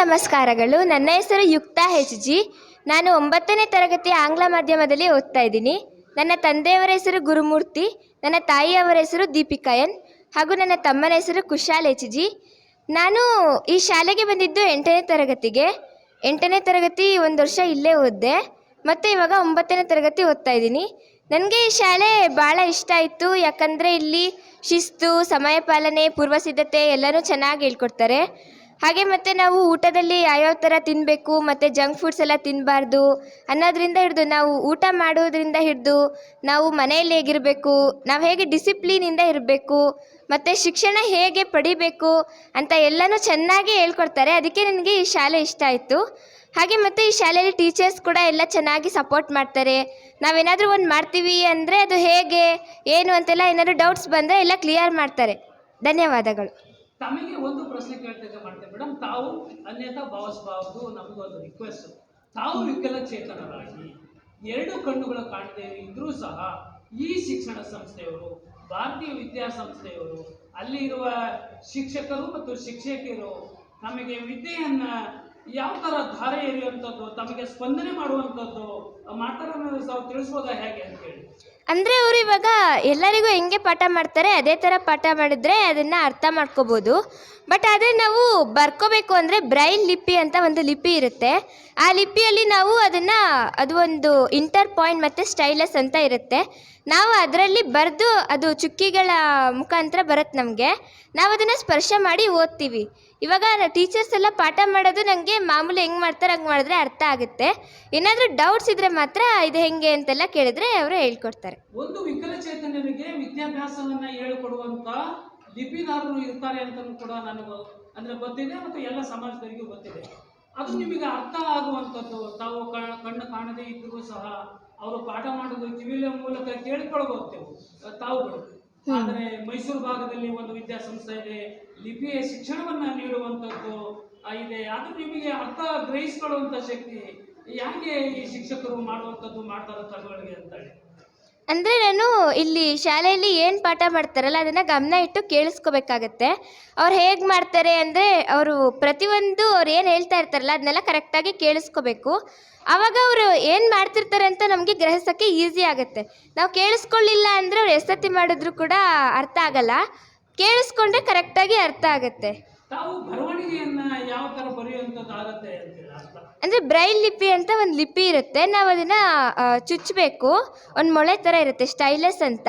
ನಮಸ್ಕಾರಗಳು. ನನ್ನ ಹೆಸರು ಯುಕ್ತಾ ಹೆಚ್ ಜಿ. ನಾನು ಒಂಬತ್ತನೇ ತರಗತಿ ಆಂಗ್ಲ ಮಾಧ್ಯಮದಲ್ಲಿ ಓದ್ತಾ ಇದ್ದೀನಿ. ನನ್ನ ತಂದೆಯವರ ಹೆಸರು ಗುರುಮೂರ್ತಿ, ನನ್ನ ತಾಯಿಯವರ ಹೆಸರು ದೀಪಿಕಾಯನ್, ಹಾಗೂ ನನ್ನ ತಮ್ಮನ ಹೆಸರು ಕುಶಾಲ್ ಹೆಚ್ ಜಿ. ನಾನು ಈ ಶಾಲೆಗೆ ಬಂದಿದ್ದು ಎಂಟನೇ ತರಗತಿಗೆ. ಎಂಟನೇ ತರಗತಿ ಒಂದು ವರ್ಷ ಇಲ್ಲೇ ಓದಿದೆ. ಮತ್ತು ಇವಾಗ ಒಂಬತ್ತನೇ ತರಗತಿ ಓದ್ತಾ ಇದ್ದೀನಿ. ನನಗೆ ಈ ಶಾಲೆ ಭಾಳ ಇಷ್ಟ ಆಯಿತು. ಯಾಕಂದರೆ ಇಲ್ಲಿ ಶಿಸ್ತು ಸಮಯ ಪಾಲನೆ ಪೂರ್ವ ಸಿದ್ಧತೆ ಎಲ್ಲನೂ ಚೆನ್ನಾಗಿ ಹೇಳ್ಕೊಡ್ತಾರೆ. ಹಾಗೆ ಮತ್ತೆ ನಾವು ಊಟದಲ್ಲಿ ಯಾವ್ಯಾವ ಥರ ತಿನ್ನಬೇಕು ಮತ್ತು ಜಂಕ್ ಫುಡ್ಸ್ ಎಲ್ಲ ತಿನ್ನಬಾರ್ದು ಅನ್ನೋದ್ರಿಂದ ಹಿಡಿದು, ನಾವು ಊಟ ಮಾಡೋದ್ರಿಂದ ಹಿಡಿದು, ನಾವು ಮನೆಯಲ್ಲಿ ಹೇಗಿರಬೇಕು, ನಾವು ಹೇಗೆ ಡಿಸಿಪ್ಲಿನಿಂದ ಇರಬೇಕು, ಮತ್ತು ಶಿಕ್ಷಣ ಹೇಗೆ ಪಡಿಬೇಕು ಅಂತ ಎಲ್ಲನೂ ಚೆನ್ನಾಗಿ ಹೇಳ್ಕೊಡ್ತಾರೆ. ಅದಕ್ಕೆ ನನಗೆ ಈ ಶಾಲೆ ಇಷ್ಟ ಆಯಿತು. ಹಾಗೆ ಮತ್ತು ಈ ಶಾಲೆಯಲ್ಲಿ ಟೀಚರ್ಸ್ ಕೂಡ ಎಲ್ಲ ಚೆನ್ನಾಗಿ ಸಪೋರ್ಟ್ ಮಾಡ್ತಾರೆ. ನಾವೇನಾದರೂ ಒಂದು ಮಾಡ್ತೀವಿ ಅಂದರೆ ಅದು ಹೇಗೆ, ಏನು ಅಂತೆಲ್ಲ ಏನಾದರೂ ಡೌಟ್ಸ್ ಬಂದರೆ ಎಲ್ಲ ಕ್ಲಿಯರ್ ಮಾಡ್ತಾರೆ. ಧನ್ಯವಾದಗಳು. ತಮಗೆ ಒಂದು ಪ್ರಶ್ನೆ ಕೇಳ್ತಕ್ಕ ಮಾಡ್ತೇವೆ ಮೇಡಮ್. ತಾವು ಅನ್ಯತಾ ಭಾವಿಸಬಾರದು ನಮಗೊಂದು ರಿಕ್ವೆಸ್ಟ್ ತಾವು ವಿಕಲಚೇತನರಾಗಿ ಎರಡು ಕಣ್ಣುಗಳು ಕಾಣದೇ ಇದ್ರೂ ಸಹ ಈ ಶಿಕ್ಷಣ ಸಂಸ್ಥೆಯವರು, ಭಾರತೀಯ ವಿದ್ಯಾಸಂಸ್ಥೆಯವರು ಅಲ್ಲಿ ಇರುವ ಶಿಕ್ಷಕರು ಮತ್ತು ಶಿಕ್ಷಕಿಯರು ನಮಗೆ ವಿದ್ಯೆಯನ್ನ ಯಾವ ಥರ ಧಾರೆ ಎರೆಯುವಂಥದ್ದು, ತಮಗೆ ಸ್ಪಂದನೆ ಮಾಡುವಂಥದ್ದು ಮಾಡ್ತಾರೆ ಅನ್ನೋದು ತಾವು ತಿಳಿಸ್ಬೋದಾ ಹೇಗೆ ಅಂತೇಳಿ ಅಂದರೆ ಅವರು ಇವಾಗ ಎಲ್ಲರಿಗೂ ಹೆಂಗೆ ಪಾಠ ಮಾಡ್ತಾರೆ, ಅದೇ ಥರ ಪಾಠ ಮಾಡಿದ್ರೆ ಅದನ್ನು ಅರ್ಥ ಮಾಡ್ಕೋಬೋದು. ಬಟ್ ಅದೇ ನಾವು ಬರ್ಕೋಬೇಕು ಅಂದರೆ ಬ್ರೈಲ್ ಲಿಪಿ ಅಂತ ಒಂದು ಲಿಪಿ ಇರುತ್ತೆ. ಆ ಲಿಪಿಯಲ್ಲಿ ನಾವು ಅದನ್ನು, ಅದು ಒಂದು ಇಂಟರ್ ಪಾಯಿಂಟ್ ಮತ್ತು ಸ್ಟೈಲಸ್ ಅಂತ ಇರುತ್ತೆ. ನಾವು ಅದರಲ್ಲಿ ಬರೆದು ಅದು ಚುಕ್ಕಿಗಳ ಮುಖಾಂತರ ಬರುತ್ತೆ ನಮಗೆ. ನಾವು ಅದನ್ನು ಸ್ಪರ್ಶ ಮಾಡಿ ಓದ್ತೀವಿ. ಇವಾಗ ಟೀಚರ್ಸ್ ಎಲ್ಲ ಪಾಠ ಮಾಡೋದು ನನಗೆ ಮಾಮೂಲಿ ಹೆಂಗೆ ಮಾಡ್ತಾರೆ ಹಂಗೆ ಮಾಡಿದ್ರೆ ಅರ್ಥ ಆಗುತ್ತೆ. ಏನಾದರೂ ಡೌಟ್ಸ್ ಇದ್ದರೆ ಮಾತ್ರ ಇದು ಹೆಂಗೆ ಅಂತೆಲ್ಲ ಕೇಳಿದ್ರೆ ಅವರು ಹೇಳ್ಕೊಡ್ತಾರೆ. ಒಂದು ವಿಕಲಚೇತನರಿಗೆ ವಿದ್ಯಾಭ್ಯಾಸವನ್ನ ಹೇಳಿಕೊಡುವಂತ ಲಿಪಿದಾರರು ಇರ್ತಾರೆ ಅಂತ ಕೂಡ ನನಗೆ ಅಂದ್ರೆ ಗೊತ್ತಿದೆ ಮತ್ತು ಎಲ್ಲ ಸಮಾಜದವರಿಗೂ ಗೊತ್ತಿದೆ. ಅದು ನಿಮಗೆ ಅರ್ಥ ಆಗುವಂಥದ್ದು. ತಾವು ಕಣ್ಣು ಕಾಣದೇ ಇದ್ದರೂ ಸಹ ಅವರು ಪಾಠ ಮಾಡೋದು ಕಿವಿಲ ಮೂಲಕ ಕೇಳ್ಕೊಳ್ಬಹುದು. ತಾವು ಆದರೆ ಮೈಸೂರು ಭಾಗದಲ್ಲಿ ಒಂದು ವಿದ್ಯಾಸಂಸ್ಥೆ ಇದೆ ಲಿಪಿಯ ಶಿಕ್ಷಣವನ್ನ ನೀಡುವಂಥದ್ದು ಇದೆ. ಅದು ನಿಮಗೆ ಅರ್ಥ ಗ್ರಹಿಸಿಕೊಳ್ಳುವಂತ ಶಕ್ತಿ. ಯಾಕೆ ಈ ಶಿಕ್ಷಕರು ಮಾಡುವಂಥದ್ದು ಮಾಡ್ತಾರೆ ತಗೊಳ್ಳಿ ಅಂತೇಳಿ. ಅಂದರೆ ನಾನು ಇಲ್ಲಿ ಶಾಲೆಯಲ್ಲಿ ಏನು ಪಾಠ ಮಾಡ್ತಾರಲ್ಲ, ಅದನ್ನು ಗಮನ ಇಟ್ಟು ಕೇಳಿಸ್ಕೋಬೇಕಾಗತ್ತೆ. ಅವ್ರು ಹೇಗೆ ಮಾಡ್ತಾರೆ ಅಂದರೆ, ಅವರು ಪ್ರತಿಯೊಂದು ಅವ್ರು ಏನು ಹೇಳ್ತಾ ಇರ್ತಾರಲ್ಲ, ಅದನ್ನೆಲ್ಲ ಕರೆಕ್ಟಾಗಿ ಕೇಳಿಸ್ಕೋಬೇಕು. ಆವಾಗ ಅವರು ಏನು ಮಾಡ್ತಿರ್ತಾರೆ ಅಂತ ನಮಗೆ ಗ್ರಹಿಸೋಕ್ಕೆ ಈಸಿ ಆಗುತ್ತೆ. ನಾವು ಕೇಳಿಸ್ಕೊಳ್ಳಿಲ್ಲ ಅಂದರೆ ಅವ್ರು ಎಷ್ಟೊತ್ತಿ ಮಾಡಿದ್ರು ಕೂಡ ಅರ್ಥ ಆಗಲ್ಲ. ಕೇಳಿಸ್ಕೊಂಡ್ರೆ ಕರೆಕ್ಟಾಗಿ ಅರ್ಥ ಆಗುತ್ತೆ. ತಾವು ಬರವಣಿಗೆಯನ್ನ ಯಾವ ತರ ಬರೆಯುವಂಥದ್ದು ಆಗತ್ತೆ ಅಂತೇಳಿ ಅರ್ಥ? ಅಂದರೆ ಬ್ರೈಲ್ ಲಿಪಿ ಅಂತ ಒಂದು ಲಿಪಿ ಇರುತ್ತೆ. ನಾವು ಅದನ್ನು ಚುಚ್ಚಬೇಕು ಒಂದು ಮೊಳೆ ಥರ ಇರುತ್ತೆ ಸ್ಟೈಲಸ್ ಅಂತ.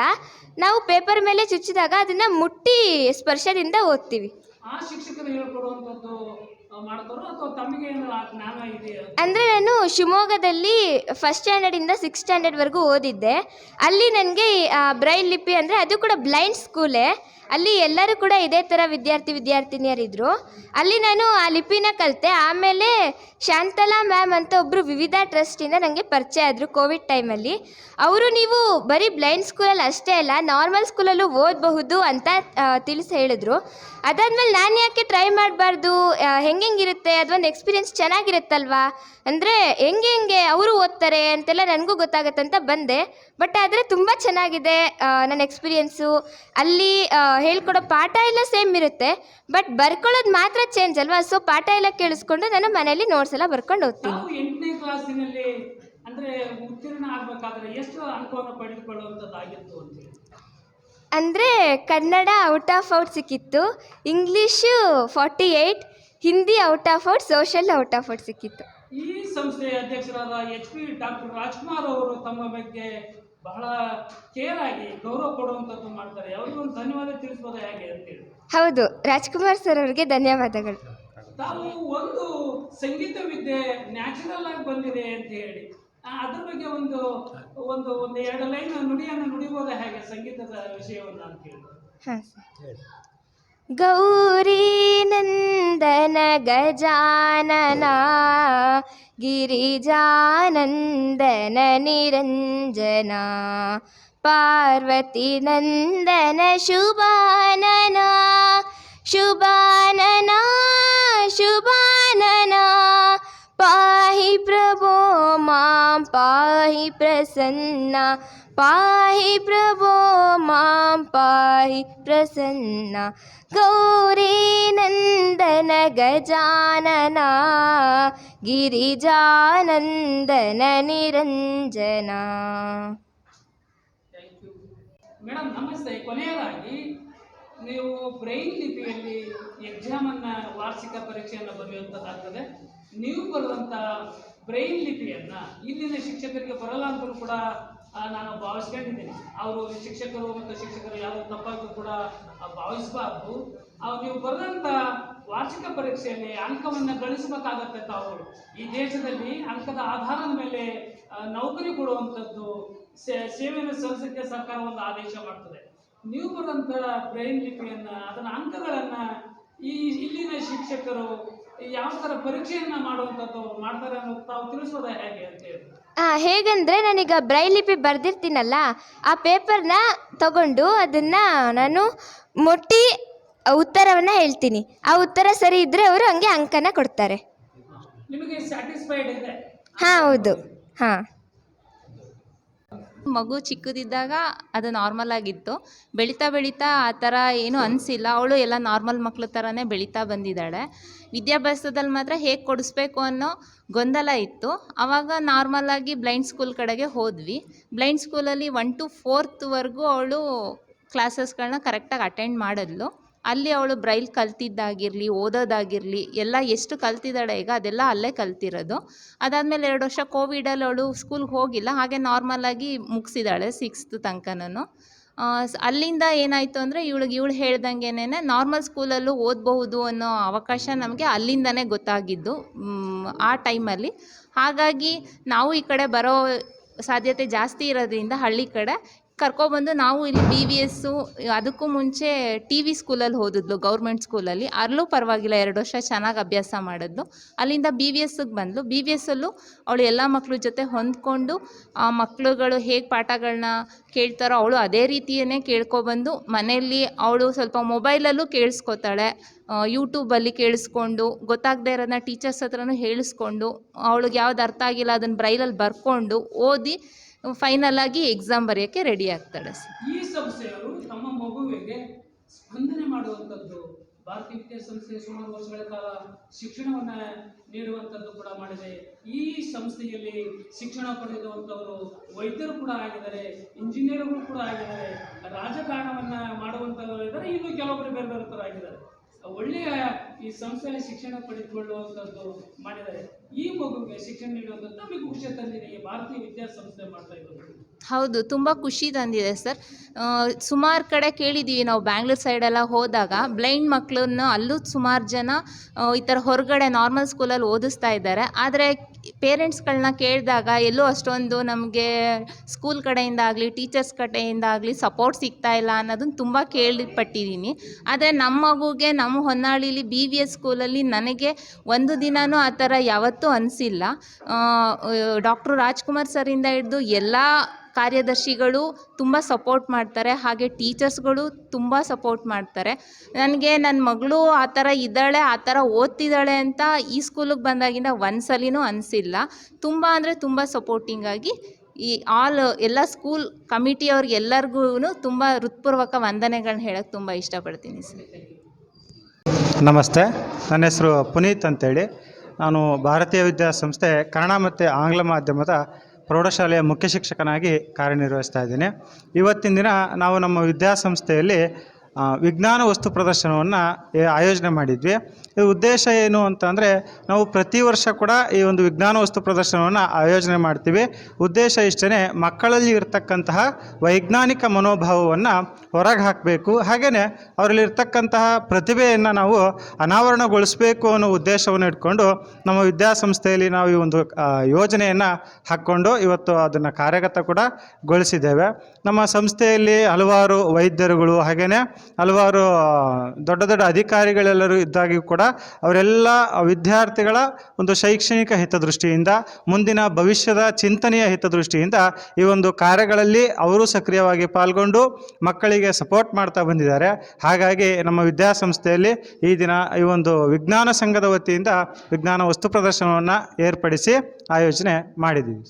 ನಾವು ಪೇಪರ್ ಮೇಲೆ ಚುಚ್ಚಿದಾಗ ಅದನ್ನು ಮುಟ್ಟಿ ಸ್ಪರ್ಶದಿಂದ ಓದ್ತೀವಿ. ಆ ಶಿಕ್ಷಕರು ಹೇಳ್ಕೊಡುವಂಥದ್ದು ಆ, ಮಾಡ್ತಾರೋ ಅಥವಾ ತಮಗೆ ಏನು ಆ ಜ್ಞಾನ ಇದೆಯಾ? ಅಂದರೆ ನಾನು ಶಿವಮೊಗ್ಗದಲ್ಲಿ ಫಸ್ಟ್ ಸ್ಟ್ಯಾಂಡರ್ಡಿಂದ ಸಿಕ್ಸ್ ಸ್ಟ್ಯಾಂಡರ್ಡ್ವರೆಗೂ ಓದಿದ್ದೆ. ಅಲ್ಲಿ ನನಗೆ ಬ್ರೈಲ್ ಲಿಪಿ ಅಂದರೆ ಅದು ಕೂಡ ಬ್ಲೈಂಡ್ ಸ್ಕೂಲೇ. ಅಲ್ಲಿ ಎಲ್ಲರೂ ಕೂಡ ಇದೇ ಥರ ವಿದ್ಯಾರ್ಥಿ ವಿದ್ಯಾರ್ಥಿನಿಯರಿದ್ದರು ಅಲ್ಲಿ ನಾನು ಆ ಲಿಪಿನ ಕಲಿತೆ, ಆಮೇಲೆ ಶಾಂತಲಾ ಮ್ಯಾಮ್ ಅಂತ ಒಬ್ಬರು ವಿವಿಧ ಟ್ರಸ್ಟಿಂದ ನನಗೆ ಪರಿಚಯ ಆದರು ಕೋವಿಡ್ ಟೈಮಲ್ಲಿ ಅವರು ನೀವು ಬರೀ ಬ್ಲೈಂಡ್ ಸ್ಕೂಲಲ್ಲಿ ಅಷ್ಟೇ ಅಲ್ಲ ನಾರ್ಮಲ್ ಸ್ಕೂಲಲ್ಲೂ ಓದಬಹುದು ಅಂತ ತಿಳಿಸಿ ಹೇಳಿದ್ರು. ಅದಾದಮೇಲೆ ನಾನು ಯಾಕೆ ಟ್ರೈ ಮಾಡಬಾರ್ದು? ಹೆಂಗೆಂಗಿರುತ್ತೆ? ಅದೊಂದು ಎಕ್ಸ್ಪೀರಿಯೆನ್ಸ್ ಚೆನ್ನಾಗಿರುತ್ತಲ್ವಾ? ಅಂದರೆ ಹೆಂಗೆ ಹೆಂಗೆ ಅವರು ಓದ್ತಾರೆ ಅಂತೆಲ್ಲ ನನಗೂ ಗೊತ್ತಾಗತ್ತಂತ ಬಂದೆ. ಬಟ್ ಆದರೆ ತುಂಬ ಚೆನ್ನಾಗಿದೆ ನನ್ನ ಎಕ್ಸ್ಪೀರಿಯೆನ್ಸು ಅಲ್ಲಿ ಹೇಳ್ಕೊಡೋ ಪಾಠ ಎಲ್ಲ ಸೇಮ್ ಇರುತ್ತೆ ಬಟ್ ಬರ್ಕೊಳ್ಳೋದು ಮಾತ್ರ ಚೇಂಜ್ ಅಲ್ವಾ? ಸೊ ಪಾಠ ಎಲ್ಲ ಕೇಳಿಸ್ಕೊಂಡು ನಾನು ಮನೆಯಲ್ಲಿ ನೋಟ್ಸ್ ಎಲ್ಲ ಬರ್ಕೊಂಡು ಹೋಗ್ತೀನಿ ಎಂಟನೇ ಕ್ಲಾಸಿನಲ್ಲಿ ಅಂದ್ರೆ ಉತ್ತೀರ್ಣ ಆಗ್ಬೇಕಾದ್ರೆ ಎಷ್ಟು ಅಂಕವನ್ನು ಪಡೆದುಕೊಳ್ಳುವಂಥದ್ದಾಗಿತ್ತು ಅಂತೇಳಿ ಅಂದರೆ ಕನ್ನಡ ಔಟ್ ಆಫ್ ಔಟ್ ಸಿಕ್ಕಿತ್ತು English forty eight Hindi out of out social out of out ಸಿಕ್ಕಿತ್ತು. ಈ ಸಂಸ್ಥೆಯ ಅಧ್ಯಕ್ಷರಾದ ಎಚ್ ಪಿ ಡಾಕ್ಟರ್ ರಾಜ್ಕುಮಾರ್ ಅವರು ತಮ್ಮ ಬಗ್ಗೆ ಬಹಳ ಕೇರ್ ಆಗಿ ಗೌರವ ಕೊಡುವಂಥದ್ದು ಮಾಡ್ತಾರೆ. ಅವ್ರಿಗೂ ಒಂದು ಧನ್ಯವಾದ ತಿಳಿಸ್ಬೋದಾ ಹೇಗೆ ಅಂತೇಳಿ ಹೌದು ರಾಜ್ಕುಮಾರ್ ಸರ್ ಅವರಿಗೆ ಧನ್ಯವಾದಗಳು. ತಾವು ಒಂದು ಸಂಗೀತ ವಿದ್ಯೆ ನ್ಯಾಚುರಲ್ ಆಗಿ ಬಂದಿದೆ ಅಂತ ಹೇಳಿ. ಅದ್ರ ಬಗ್ಗೆ ಒಂದು ಒಂದು ಒಂದು ಎರಡು ಲೈನ್ ನುಡಿಯನ್ನು ನುಡಿಬೋದ ಹೇಗೆ ಸಂಗೀತದ ವಿಷಯವನ್ನು ಅಂತ ಹೇಳಿ. ಹಾಂ ಸರ್. गौरीनन्दन गजानना गिरिजानन्दन निरञ्जना पार्वतीनन्दन शुभानना शुभानना शुभानना पाहि प्रभो मां पाहि प्रसन्ना ಪಾಹಿ ಪ್ರಭೋ ಮಾಂ ಪಾಹಿ ಪ್ರಸನ್ನ ಗೌರಿ ನಂದನ ಗಜಾನನ ಗಿರಿಜಾನಂದನ ನಿರಂಜನ ಮೇಡಮ್ ನಮಸ್ತೆ. ಕೊನೆಯದಾಗಿ, ನೀವು ಬ್ರೈನ್ ಲಿಪಿಯಲ್ಲಿ ಎಕ್ಸಾಮನ್ನು ವಾರ್ಷಿಕ ಪರೀಕ್ಷೆಯನ್ನು ಬರೆಯುವಂಥದ್ದಾಗ್ತದೆ ನೀವು ಬರುವಂತಹ ಬ್ರೈನ್ ಲಿಪಿಯನ್ನ ಇಲ್ಲಿನ ಶಿಕ್ಷಕರಿಗೆ ಬರಲ್ಲ ಅಂತಲೂ ಕೂಡ ನಾನು ಭಾವಿಸ್ಕೊಂಡಿದ್ದೀನಿ. ಅವರು ಶಿಕ್ಷಕರು ಮತ್ತು ಶಿಕ್ಷಕರು ಯಾರು ತಪ್ಪಾಗಿ ಕೂಡ ಭಾವಿಸಬಾರ್ದು. ಅವ್ರು ನೀವು ಬರೆದಂಥ ವಾರ್ಷಿಕ ಪರೀಕ್ಷೆಯಲ್ಲಿ ಅಂಕವನ್ನು ಗಳಿಸಬೇಕಾಗತ್ತೆ ತಾವು ಈ ದೇಶದಲ್ಲಿ ಅಂಕದ ಆಧಾರದ ಮೇಲೆ ನೌಕರಿ ಕೊಡುವಂಥದ್ದು ಸೇವೆಯನ್ನು ಸಲ್ಲಿಸಕ್ಕೆ ಸರ್ಕಾರ ಒಂದು ಆದೇಶ ಮಾಡ್ತದೆ. ನೀವು ಬರೆದಂಥ ಬ್ರೈನ್ ಲಿಪಿಯನ್ನ, ಅದನ್ನ ಅಂಕಗಳನ್ನ ಈ ಇಲ್ಲಿನ ಶಿಕ್ಷಕರು ಯಾವ ಥರ ಪರೀಕ್ಷೆಯನ್ನು ಮಾಡುವಂಥದ್ದು ಮಾಡ್ತಾರೆ ಅನ್ನೋದು ತಾವು ತಿಳಿಸೋದ ಹೇಗೆ ಅಂತ ಹೇಳಿ ಹೇಗಂದ್ರೆ ನಾನೀಗ ಬ್ರೈಲಿಪಿ ಬರೆದಿರ್ತೀನಲ್ಲ ಆ ಪೇಪರ್ನ ತಗೊಂಡು ಅದನ್ನು ನಾನು ಮುಟ್ಟಿ ಉತ್ತರವನ್ನು ಹೇಳ್ತೀನಿ. ಆ ಉತ್ತರ ಸರಿ ಇದ್ದರೆ ಅವರು ಹಂಗೆ ಅಂಕನ ಕೊಡ್ತಾರೆ. ಹಾಂ ಹೌದು. ಹಾಂ. ಮಗು ಚಿಕ್ಕದಿದ್ದಾಗ ಅದು ನಾರ್ಮಲ್ ಆಗಿತ್ತು. ಬೆಳೀತಾ ಬೆಳೀತಾ ಆ ಥರ ಏನೂ ಅನಿಸಿಲ್ಲ. ಅವಳು ಎಲ್ಲ ನಾರ್ಮಲ್ ಮಕ್ಳ ಥರನೇ ಬೆಳೀತಾ ಬಂದಿದ್ದಾಳೆ. ವಿದ್ಯಾಭ್ಯಾಸದಲ್ಲಿ ಮಾತ್ರ ಹೇಗೆ ಕೊಡಿಸ್ಬೇಕು ಅನ್ನೋ ಗೊಂದಲ ಇತ್ತು. ಆವಾಗ ನಾರ್ಮಲಾಗಿ ಬ್ಲೈಂಡ್ ಸ್ಕೂಲ್ ಕಡೆಗೆ ಹೋದ್ವಿ. ಬ್ಲೈಂಡ್ ಸ್ಕೂಲಲ್ಲಿ ಒನ್ ಟು ಫೋರ್ತ್ವರೆಗೂ ಅವಳು ಕ್ಲಾಸಸ್ಗಳನ್ನ ಕರೆಕ್ಟಾಗಿ ಅಟೆಂಡ್ ಮಾಡಿದ್ಲು. ಅಲ್ಲಿ ಅವಳು ಬ್ರೈಲ್ ಕಲ್ತಿದ್ದಾಗಿರಲಿ, ಓದೋದಾಗಿರಲಿ, ಎಲ್ಲ ಎಷ್ಟು ಕಲ್ತಿದ್ದಾಳೆ ಈಗ ಅದೆಲ್ಲ ಅಲ್ಲೇ ಕಲ್ತಿರೋದು. ಅದಾದಮೇಲೆ ಎರಡು ವರ್ಷ ಕೋವಿಡಲ್ಲಿ ಅವಳು ಸ್ಕೂಲ್ಗೆ ಹೋಗಿಲ್ಲ, ಹಾಗೆ ನಾರ್ಮಲಾಗಿ ಮುಗಿಸಿದಾಳೆ ಸಿಕ್ಸ್ತ್ ತನಕನೂ ಅಲ್ಲಿಂದ ಏನಾಯಿತು ಅಂದರೆ ಇವಳಿಗೆ, ಇವಳು ಹೇಳ್ದಂಗೆನೇ ನಾರ್ಮಲ್ ಸ್ಕೂಲಲ್ಲೂ ಓದಬಹುದು ಅನ್ನೋ ಅವಕಾಶ ನಮಗೆ ಅಲ್ಲಿಂದನೇ ಗೊತ್ತಾಗಿದ್ದು ಆ ಟೈಮಲ್ಲಿ ಹಾಗಾಗಿ ನಾವು ಈ ಕಡೆ ಬರೋ ಸಾಧ್ಯತೆ ಜಾಸ್ತಿ ಇರೋದ್ರಿಂದ ಹಳ್ಳಿ ಕಡೆ ಕರ್ಕೊಬಂದು ನಾವು ಇಲ್ಲಿ ಬಿ ವಿ ಎಸ್ಸು ಅದಕ್ಕೂ ಮುಂಚೆ ಟಿ ವಿ ಸ್ಕೂಲಲ್ಲಿ ಓದಿದ್ಲು ಗೌರ್ಮೆಂಟ್ ಸ್ಕೂಲಲ್ಲಿ ಅಲ್ಲೂ. ಪರವಾಗಿಲ್ಲ, ಎರಡು ವರ್ಷ ಚೆನ್ನಾಗಿ ಅಭ್ಯಾಸ ಮಾಡಿದ್ಲು. ಅಲ್ಲಿಂದ ಬಿ ವಿ ಎಸ್ಸಿಗೆ ಬಂದಳು ಬಿ ವಿ ಎಸ್ಸಲ್ಲೂ ಅವಳು ಎಲ್ಲ ಮಕ್ಕಳ ಜೊತೆ ಹೊಂದ್ಕೊಂಡು, ಆ ಮಕ್ಕಳುಗಳು ಹೇಗೆ ಪಾಠಗಳನ್ನ ಕೇಳ್ತಾರೋ ಅವಳು ಅದೇ ರೀತಿಯೇ ಕೇಳ್ಕೊಬಂದು, ಮನೆಯಲ್ಲಿ ಅವಳು ಸ್ವಲ್ಪ ಮೊಬೈಲಲ್ಲೂ ಕೇಳಿಸ್ಕೊತಾಳೆ. ಯೂಟ್ಯೂಬಲ್ಲಿ ಕೇಳಿಸ್ಕೊಂಡು, ಗೊತ್ತಾಗದೇ ಇರೋದನ್ನ ಟೀಚರ್ಸ್ ಹತ್ರನೂ ಹೇಳಿಸ್ಕೊಂಡು, ಅವಳಿಗೆ ಯಾವ್ದು ಅರ್ಥ ಆಗಿಲ್ಲ, ಅದನ್ನು ಬ್ರೈಲಲ್ಲಿ ಬರ್ಕೊಂಡು ಓದಿ ಫೈನಲ್ ಆಗಿ ಎಕ್ಸಾಮ್ ಬರೆಯೋಕ್ಕೆ ರೆಡಿ ಆಗ್ತಾಳೆ ಈ ಸಂಸ್ಥೆಯವರು ತಮ್ಮ ಮಗುವಿಗೆ ಸ್ಪಂದನೆ ಮಾಡುವಂಥದ್ದು ಭಾರತೀಯ ವಿದ್ಯಾಸಂಸ್ಥೆ ಸುಮಾರು ವರ್ಷಗಳ ಕಾಲ ಶಿಕ್ಷಣವನ್ನ ನೀಡುವಂಥದ್ದು ಕೂಡ ಮಾಡಿದೆ. ಈ ಸಂಸ್ಥೆಯಲ್ಲಿ ಶಿಕ್ಷಣ ಪಡೆದಂಥವರು ವೈದ್ಯರು ಕೂಡ ಆಗಿದ್ದಾರೆ, ಇಂಜಿನಿಯರ್ಗಳು ಕೂಡ ಆಗಿದ್ದಾರೆ, ರಾಜಕಾರಣವನ್ನ ಮಾಡುವಂಥವರು ಇದ್ದಾರೆ, ಇನ್ನು ಕೆಲವೊಬ್ಬರು ಬೇರೆ ಬೇರೆ ಥರ ಆಗಿದ್ದಾರೆ. ಒಳ್ಳೆಯ ಈ ಸಂಸ್ಥೆಯಲ್ಲಿ ಶಿಕ್ಷಣ ಪಡೆದುಕೊಳ್ಳುವಂಥದ್ದು ಮಾಡಿದ್ದಾರೆ. ಈ ಮಗುವಿಗೆ ಶಿಕ್ಷಣ ನೀಡುವಂಥದ್ದು ನಮಗೆ ಖುಷಿ ತಂದಿದೆ. ಈ ಭಾರತೀಯ ವಿದ್ಯಾಸಂಸ್ಥೆ ಮಾಡ್ತಾ ಇರೋದು. ಹೌದು, ತುಂಬ ಖುಷಿ ತಂದಿದೆ ಸರ್. ಸುಮಾರು ಕಡೆ ಕೇಳಿದ್ದೀವಿ ನಾವು ಬ್ಯಾಂಗ್ಳೂರ್ ಸೈಡೆಲ್ಲ ಹೋದಾಗ. ಬ್ಲೈಂಡ್ ಮಕ್ಕಳನ್ನು ಅಲ್ಲೂ ಸುಮಾರು ಜನ ಈ ಥರ ಹೊರಗಡೆ ನಾರ್ಮಲ್ ಸ್ಕೂಲಲ್ಲಿ ಓದಿಸ್ತಾ ಇದ್ದಾರೆ. ಆದರೆ ಪೇರೆಂಟ್ಸ್ಗಳನ್ನ ಕೇಳಿದಾಗ ಎಲ್ಲೂ ಅಷ್ಟೊಂದು ನಮಗೆ ಸ್ಕೂಲ್ ಕಡೆಯಿಂದ ಆಗಲಿ ಟೀಚರ್ಸ್ ಕಡೆಯಿಂದ ಆಗಲಿ ಸಪೋರ್ಟ್ ಸಿಗ್ತಾ ಇಲ್ಲ ಅನ್ನೋದನ್ನು ತುಂಬ ಕೇಳಿಪಟ್ಟಿದ್ದೀನಿ ಆದರೆ ನಮ್ಮ ಮಗುಗೆ ನಮ್ಮ ಹೊನ್ನಾಳಿಲಿ ಬಿ ವಿ ಎಸ್ ಸ್ಕೂಲಲ್ಲಿ ನನಗೆ ಒಂದು ದಿನವೂ ಆ ಥರ ಯಾವತ್ತೂ ಅನಿಸಿಲ್ಲ. ಡಾಕ್ಟ್ರು ರಾಜ್ಕುಮಾರ್ ಸರಿಂದ ಹಿಡಿದು ಎಲ್ಲ ಕಾರ್ಯದರ್ಶಿಗಳು ತುಂಬ ಸಪೋರ್ಟ್ ಮಾಡ್ತಾರೆ, ಹಾಗೆ ಟೀಚರ್ಸ್ಗಳು ತುಂಬ ಸಪೋರ್ಟ್ ಮಾಡ್ತಾರೆ. ನನಗೆ ನನ್ನ ಮಗಳು ಆ ಥರ ಇದ್ದಾಳೆ, ಆ ಥರ ಓದ್ತಿದ್ದಾಳೆ ಅಂತ ಈ ಸ್ಕೂಲಿಗೆ ಬಂದಾಗಿಂದ ಒಂದ್ಸಲಿನೂ ಅನಿಸಿಲ್ಲ. ತುಂಬ ಅಂದರೆ ತುಂಬ ಸಪೋರ್ಟಿಂಗಾಗಿ ಈ ಆಲ್ ಎಲ್ಲ ಸ್ಕೂಲ್ ಕಮಿಟಿಯವ್ರಿಗೆಲ್ಲರಿಗೂ ತುಂಬ ಹೃತ್ಪೂರ್ವಕ ವಂದನೆಗಳನ್ನ ಹೇಳೋಕ್ಕೆ ತುಂಬ ಇಷ್ಟಪಡ್ತೀನಿ ಸರ್. ನಮಸ್ತೆ, ನನ್ನ ಹೆಸರು ಪುನೀತ್ ಅಂತೇಳಿ. ನಾನು ಭಾರತೀಯ ವಿದ್ಯಾಸಂಸ್ಥೆ ಕನ್ನಡ ಮತ್ತು ಆಂಗ್ಲ ಮಾಧ್ಯಮದ ಪ್ರೌಢಶಾಲೆಯ ಮುಖ್ಯ ಶಿಕ್ಷಕನಾಗಿ ಕಾರ್ಯನಿರ್ವಹಿಸ್ತಾ ಇದ್ದೀನಿ. ಇವತ್ತಿನ ದಿನ ನಾವು ನಮ್ಮ ವಿದ್ಯಾಸಂಸ್ಥೆಯಲ್ಲಿ ವಿಜ್ಞಾನ ವಸ್ತು ಪ್ರದರ್ಶನವನ್ನು ಆಯೋಜನೆ ಮಾಡಿದ್ವಿ. ಈ ಉದ್ದೇಶ ಏನು ಅಂತಂದರೆ ನಾವು ಪ್ರತಿ ವರ್ಷ ಕೂಡ ಈ ಒಂದು ವಿಜ್ಞಾನ ವಸ್ತು ಪ್ರದರ್ಶನವನ್ನು ಆಯೋಜನೆ ಮಾಡ್ತೀವಿ. ಉದ್ದೇಶ ಇಷ್ಟೇ ಮಕ್ಕಳಲ್ಲಿ ಇರತಕ್ಕಂತಹ ವೈಜ್ಞಾನಿಕ ಮನೋಭಾವವನ್ನು ಹೊರಗೆ ಹಾಕಬೇಕು. ಹಾಗೆಯೇ ಅವರಲ್ಲಿರ್ತಕ್ಕಂತಹ ಪ್ರತಿಭೆಯನ್ನು ನಾವು ಅನಾವರಣಗೊಳಿಸಬೇಕು ಅನ್ನೋ ಉದ್ದೇಶವನ್ನು ಇಟ್ಕೊಂಡು ನಮ್ಮ ವಿದ್ಯಾಸಂಸ್ಥೆಯಲ್ಲಿ ನಾವು ಈ ಒಂದು ಯೋಜನೆಯನ್ನು ಹಾಕ್ಕೊಂಡು ಇವತ್ತು ಅದನ್ನು ಕಾರ್ಯಗತ ಕೂಡ ಗೊಳಿಸಿದ್ದೇವೆ. ನಮ್ಮ ಸಂಸ್ಥೆಯಲ್ಲಿ ಹಲವಾರು ವೈದ್ಯರುಗಳು ಹಾಗೆಯೇ ಹಲವಾರು ದೊಡ್ಡ ದೊಡ್ಡ ಅಧಿಕಾರಿಗಳೆಲ್ಲರೂ ಇದ್ದಾಗಿಯೂ ಕೂಡ ಅವರೆಲ್ಲ ವಿದ್ಯಾರ್ಥಿಗಳ ಒಂದು ಶೈಕ್ಷಣಿಕ ಹಿತದೃಷ್ಟಿಯಿಂದ, ಮುಂದಿನ ಭವಿಷ್ಯದ ಚಿಂತನೆಯ ಹಿತದೃಷ್ಟಿಯಿಂದ ಈ ಒಂದು ಕಾರ್ಯಗಳಲ್ಲಿ ಅವರು ಸಕ್ರಿಯವಾಗಿ ಪಾಲ್ಗೊಂಡು ಮಕ್ಕಳಿಗೆ ಸಪೋರ್ಟ್ ಮಾಡ್ತಾ ಬಂದಿದ್ದಾರೆ. ಹಾಗಾಗಿ ನಮ್ಮ ವಿದ್ಯಾಸಂಸ್ಥೆಯಲ್ಲಿ ಈ ದಿನ ಈ ಒಂದು ವಿಜ್ಞಾನ ಸಂಘದ ವತಿಯಿಂದ ವಿಜ್ಞಾನ ವಸ್ತು ಪ್ರದರ್ಶನವನ್ನು ಏರ್ಪಡಿಸಿ ಆಯೋಜನೆ ಮಾಡಿದ್ದೀವಿ.